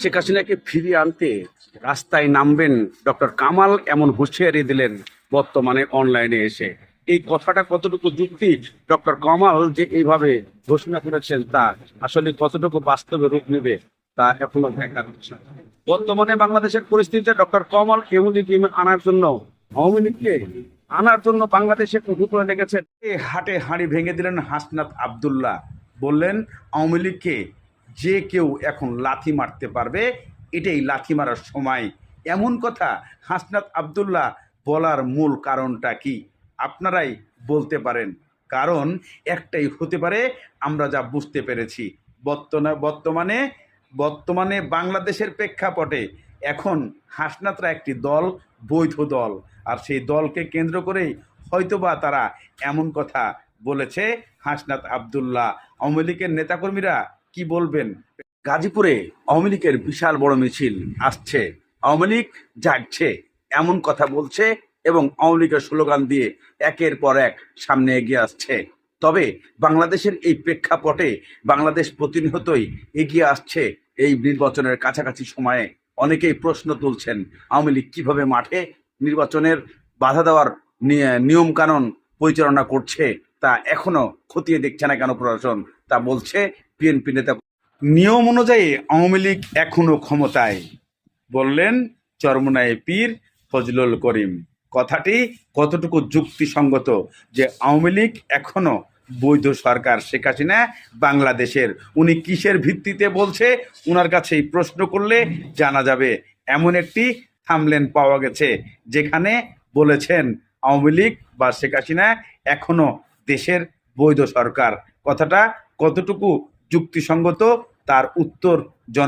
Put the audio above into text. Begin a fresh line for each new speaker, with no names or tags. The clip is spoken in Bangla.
শেখ হাসিনাকে ফিরিয়ে আনতে রাস্তায় নামবেন ডক্টর কামাল, এমন হুঁশিয়ারি দিলেন বর্তমানে অনলাইনে এসে। এই কথাটা কতটুকু যুক্তি ডক্টর কামাল যে এইভাবে ঘোষণা করেছেন তা আসলে কতটুকু বাস্তবে রূপ নেবে তা এখনও দেখার। বর্তমানে বাংলাদেশের পরিস্থিতিতে ডক্টর কামাল টিম আনার জন্য, আওয়ামী লীগকে আনার জন্য বাংলাদেশে ঢুকলে লেগেছে হাটে হাঁড়ি ভেঙে দিলেন হাসনাত আবদুল্লাহ। বললেন, আওয়ামী লীগকে যে কেউ এখন লাথি মারতে পারবে, এটাই লাথি মারার সময়। এমন কথা হাসনাত আবদুল্লাহ বলার মূল কারণটা কি? আপনারাই বলতে পারেন। কারণ একটাই হতে পারে, আমরা যা বুঝতে পেরেছি। বর্তমানে বর্তমানে বাংলাদেশের প্রেক্ষাপটে এখন হাসনাতরা একটি দল, বৈধ দল। আর সেই দলকে কেন্দ্র করেই হয়তোবা তারা এমন কথা বলেছে হাসনাত আবদুল্লাহ। আওয়ামী লীগের নেতাকর্মীরা কি বলবেন? গাজীপুরে আওয়ামী লীগের বিশাল বড় মিছিল আসছে। আওয়ামী লীগ জাগছে, এমন কথা বলছে এবং আওয়ামী লীগের স্লোগান দিয়ে একের পর এক সামনে এগিয়ে আসছে। তবে বাংলাদেশের এই প্রেক্ষাপটে বাংলাদেশ প্রতিনিয়তই এগিয়ে আসছে এই নির্বাচনের কাছাকাছি সময়ে। অনেকেই প্রশ্ন তুলছেন, আওয়ামী লীগ কীভাবে মাঠে নির্বাচনের বাধা দেওয়ার নিয়ম কানুন পরিচালনা করছে? তা এখনও খতিয়ে দেখছে না কেন প্রশাসন? তা বলছে বিএনপি নেতা। নিয়ম অনুযায়ী আওয়ামী লীগ এখনও ক্ষমতায়, বললেন চরমনায় পীর ফজলুল করিম। কথাটি কতটুকু যুক্তিসঙ্গত যে আওয়ামী লীগ এখনও বৈধ সরকার শেখ হাসিনা বাংলাদেশের, উনি কিসের ভিত্তিতে বলছে? ওনার কাছে প্রশ্ন করলে জানা যাবে। এমন একটি থামলেন পাওয়া গেছে, যেখানে বলেছেন আওয়ামী লীগ বা শেখ হাসিনা এখনও দেশের বৈধ সরকার। কথাটা কতটুকু যুক্তিসঙ্গত তার উত্তর জন